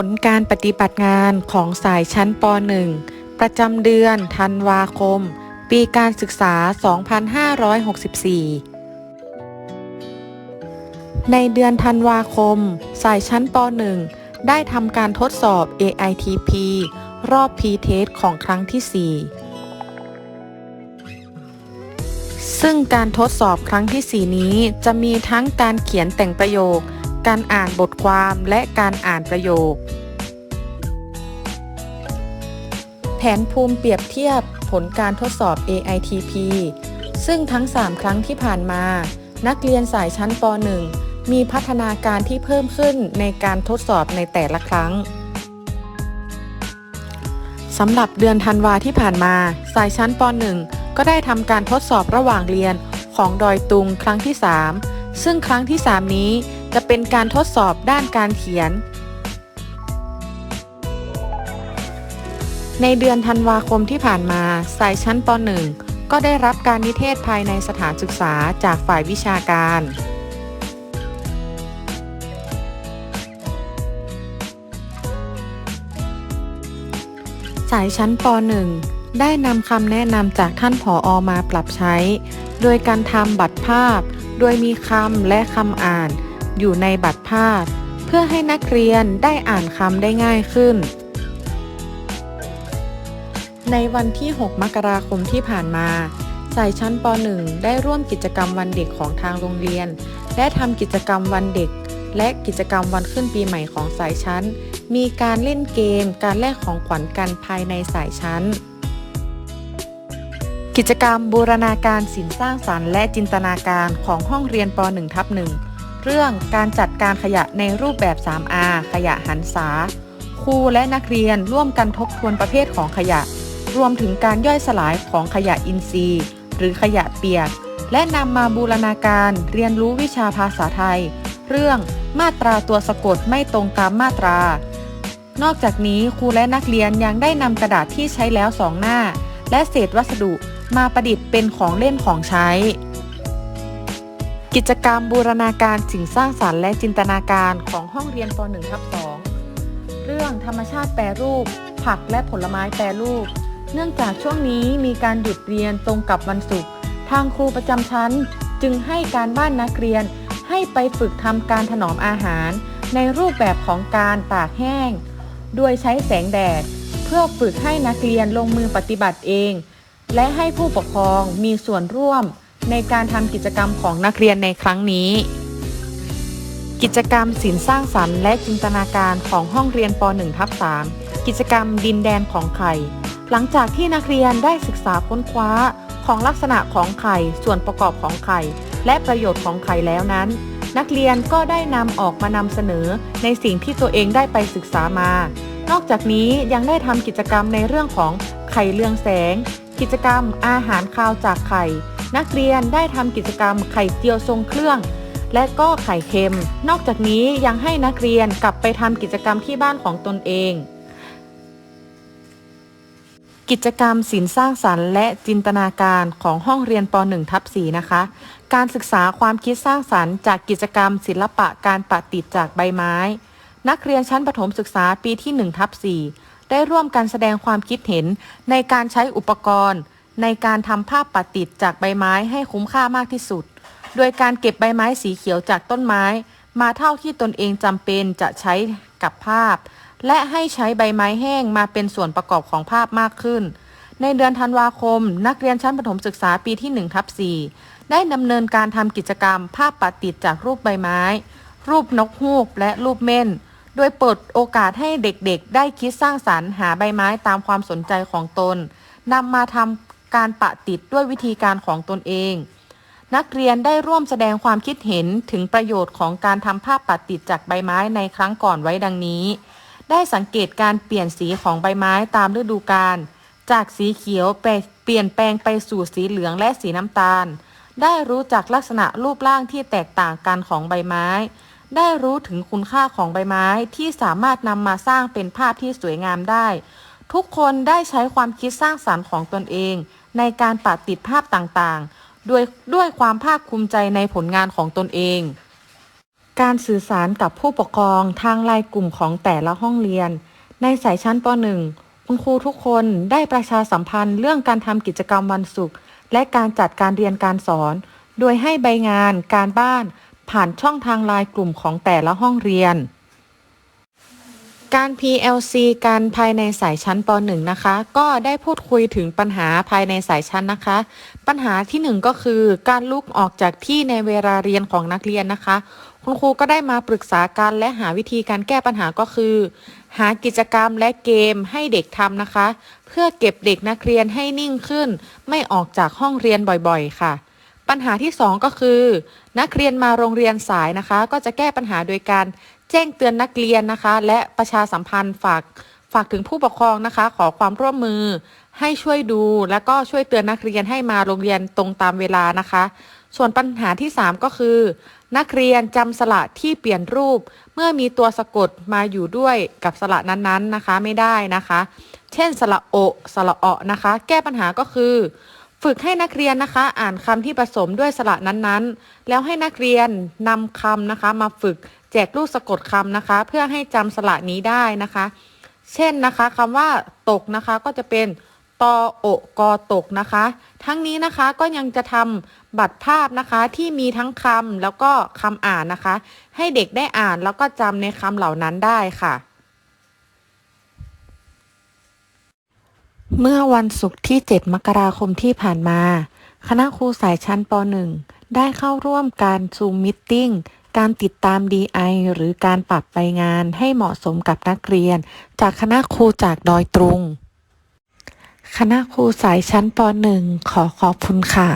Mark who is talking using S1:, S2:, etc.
S1: ผลการปฏิบัติงานของสายชั้นป .1 ประจำเดือนธันวาคม ปีการศึกษา 2564 ในเดือนธันวาคม สายชั้นป .1 ได้ทำการทดสอบ AITP รอบ P-TEST ของครั้งที่ 4 ซึ่งการทดสอบครั้งที่ 4 นี้จะมีทั้งการเขียนแต่งประโยค การอ่านบทความและการอ่านประโยค แผนภูมิเปรียบเทียบผลการทดสอบ AITP ซึ่งทั้ง 3 ครั้งที่ผ่านมา นักเรียนสายชั้นป .1 มีพัฒนาการที่เพิ่มขึ้นในการทดสอบในแต่ละครั้งสำหรับเดือนธันวาที่ผ่านมา สายชั้นป .1 ก็ได้ทำการทดสอบระหว่างเรียนของดอยตุงครั้งที่ 3 ซึ่งครั้งที่ 3 นี้ จะเป็นการทดสอบด้านการเขียน ในเดือนธันวาคมที่ผ่านมาสายชั้นป .1 ก็ได้รับการนิเทศภายในสถานศึกษาจากฝ่ายวิชาการ สายชั้นป .1 ได้นำคำแนะนำจากท่านผออมาปรับใช้ โดยการทำบัตรภาพ โดยมีคำและคำอ่าน อยู่ในบัตรภาพ เพื่อให้นักเรียนได้อ่านคำได้ง่ายขึ้น ในวันที่ 6 มกราคมที่ผ่านมาสายชั้นป .1 ได้ร่วมกิจกรรมวันเด็กของทางโรงเรียน และทำกิจกรรมวันเด็ก และกิจกรรมวันขึ้นปีใหม่ของสายชั้น มีการเล่นเกม การแลกของขวัญกันภายในสายชั้น กิจกรรมบูรณาการศิลป์สร้างสรรค์และจินตนาการของห้องเรียนป .1 ทับ1 เรื่องการจัดการขยะในรูปแบบ 3R ขยะหันษาครูและนักเรียนร่วมกันทบทวนประเภทของขยะ รวมถึงการย่อยสลายของขยะอินทรีย์ หรือขยะเปียก และนำมาบูรณาการเรียนรู้วิชาภาษาไทย เรื่องมาตราตัวสะกดไม่ตรงตามมาตรา นอกจากนี้ครูและนักเรียนยังได้นำกระดาษที่ใช้แล้วสองหน้า และเศษวัสดุมาประดิษฐ์เป็นของเล่นของใช้ กิจกรรมบูรณาการสิ่งสร้างสรรค์และจินตนาการของห้องเรียนป .1 ทับ2เรื่องธรรมชาติแปรรูป ผักและผลไม้แปรรูป เนื่องจากช่วงนี้มีการหยุดเรียนตรงกับวันศุกร์ทางครูประจำชั้นจึงให้การบ้านนักเรียนให้ไปฝึกทำการถนอมอาหาร ในรูปแบบของการตากแห้ง โดยใช้แสงแดด เพื่อฝึกให้นักเรียนลงมือปฏิบัติเอง และให้ผู้ปกครองมีส่วนร่วม ในการทำกิจกรรมของนักเรียนในครั้งนี้ กิจกรรมศิลสร้างสรรค์และจินตนาการของห้องเรียนป .1 ทับ3กิจกรรมดินแดนของไข่ หลังจากที่นักเรียนได้ศึกษาค้นคว้าของลักษณะของไข่ ส่วนประกอบของไข่ และประโยชน์ของไข่แล้วนั้น นักเรียนก็ได้นำออกมานำเสนอในสิ่งที่ตัวเองได้ไปศึกษามา นอกจากนี้ยังได้ทำกิจกรรมในเรื่องของไข่เรืองแสง กิจกรรมอาหารคาวจากไข่ นักเรียนได้ทำกิจกรรมไข่เจียวทรงเครื่อง และก็ไข่เค็ม นอกจากนี้ยังให้นักเรียนกลับไปทำกิจกรรมที่บ้านของตนเอง กิจกรรมศิลสร้างสรรค์และจินตนาการของห้องเรียนป .1 ทับ4นะคะ การศึกษาความคิดสร้างสรรค์จากกิจกรรม ศิลปะการปะติดจากใบไม้ นักเรียนชั้นประถมศึกษาปีที่1ทับ4ได้ร่วมกันแสดงความคิดเห็นในการใช้อุปกรณ์ ในการทำภาพปะติดจากใบไม้ให้คุ้มค่ามากที่สุด โดยการเก็บใบไม้สีเขียวจากต้นไม้ มาเท่าที่ตนเองจำเป็นจะใช้กับภาพ และให้ใช้ใบไม้แห้งมาเป็นส่วนประกอบของภาพมากขึ้น ในเดือนธันวาคม นักเรียนชั้นประถมศึกษาปีที่1ทับ4ได้ดำเนินการทำกิจกรรม ภาพปะติดจากรูปใบไม้ รูปนกฮูกและรูปเม่นโดยเปิดโอกาสให้เด็กๆ ได้คิดสร้างสรรค์หาใบไม้ตามความสนใจของตนนำมาทำ การปะติดด้วยวิธีการของตนเอง นักเรียนได้ร่วมแสดงความคิดเห็นถึงประโยชน์ของการทำภาพปะติดจากใบไม้ในครั้งก่อนไว้ดังนี้ ได้สังเกตการเปลี่ยนสีของใบไม้ตามฤดูกาลจากสีเขียวไปเปลี่ยนแปลงไปสู่สีเหลืองและสีน้ำตาล ได้รู้จักลักษณะรูปร่างที่แตกต่างกันของใบไม้ ได้รู้ถึงคุณค่าของใบไม้ที่สามารถนำมาสร้างเป็นภาพที่สวยงามได้ ทุกคนได้ใช้ความคิดสร้างสรรค์ของตนเอง ในการปะติดภาพต่างๆ ด้วยด้วยความภาคภูมิใจในผลงานของตนเอง การสื่อสารกับผู้ปกครองทางไลน์กลุ่มของแต่ละห้องเรียน ในสายชั้นป .1 คุณครูทุกคนได้ประชาสัมพันธ์เรื่องการทำกิจกรรมวันศุกร์และการจัดการเรียนการสอน โดยให้ใบงานการบ้านผ่านช่องทางไลน์กลุ่มของแต่ละห้องเรียน การ PLC กันภายในสายชั้นป .1 นะคะ ก็ได้พูดคุยถึงปัญหาภายในสายชั้นนะคะ ปัญหาที่ 1 ก็คือการลุกออกจากที่ในเวลาเรียนของนักเรียนนะคะ คุณครูก็ได้มาปรึกษากันและหาวิธีการแก้ปัญหาก็คือ หากิจกรรมและเกมให้เด็กทำนะคะ เพื่อเก็บเด็กนักเรียนให้นิ่งขึ้น ไม่ออกจากห้องเรียนบ่อยๆ ค่ะปัญหาที่ 2 ก็คือ นักเรียนมาโรงเรียนสายนะคะ ก็จะแก้ปัญหาโดยการ แจ้งเตือนนักเรียนนะคะ และประชาสัมพันธ์ฝากฝากถึงผู้ปกครองนะคะ ขอความร่วมมือให้ช่วยดู แล้วก็ช่วยเตือนนักเรียนให้มาโรงเรียนตรงตามเวลานะคะ ส่วนปัญหาที่ 3 ก็คือ นักเรียนจำสระที่เปลี่ยนรูป เมื่อมีตัวสะกดมาอยู่ด้วยกับสระนั้นๆนะคะไม่ได้นะคะ เช่นสระโอสระเอะนะคะ แก้ปัญหาก็คือ ฝึกให้นักเรียนนะคะ อ่านคำที่ผสมด้วยสระนั้นๆ แล้วให้นักเรียนนำคำนะคะมาฝึก แจกรูปสะกดคำนะคะ เพื่อให้จำสระนี้ได้นะคะ เช่นนะคะคำว่าตกนะคะก็จะเป็นตอโอกอตกนะคะ ทั้งนี้นะคะก็ยังจะทำบัตรภาพนะคะที่มีทั้งคำแล้วก็คำอ่านนะคะ ให้เด็กได้อ่านแล้วก็จำในคำเหล่านั้นได้ค่ะ เมื่อวันศุกร์ที่ 7 มกราคมที่ผ่านมา คณะครูสายชั้นป .1 ได้เข้าร่วมการซูมมิทติ้ง การติดตาม DI หรือการปรับไปงานให้เหมาะสมกับนักเรียน จากคณะครูจากดอยตรุง คณะครูสายชั้นป .1 ขอขอบคุณค่ะ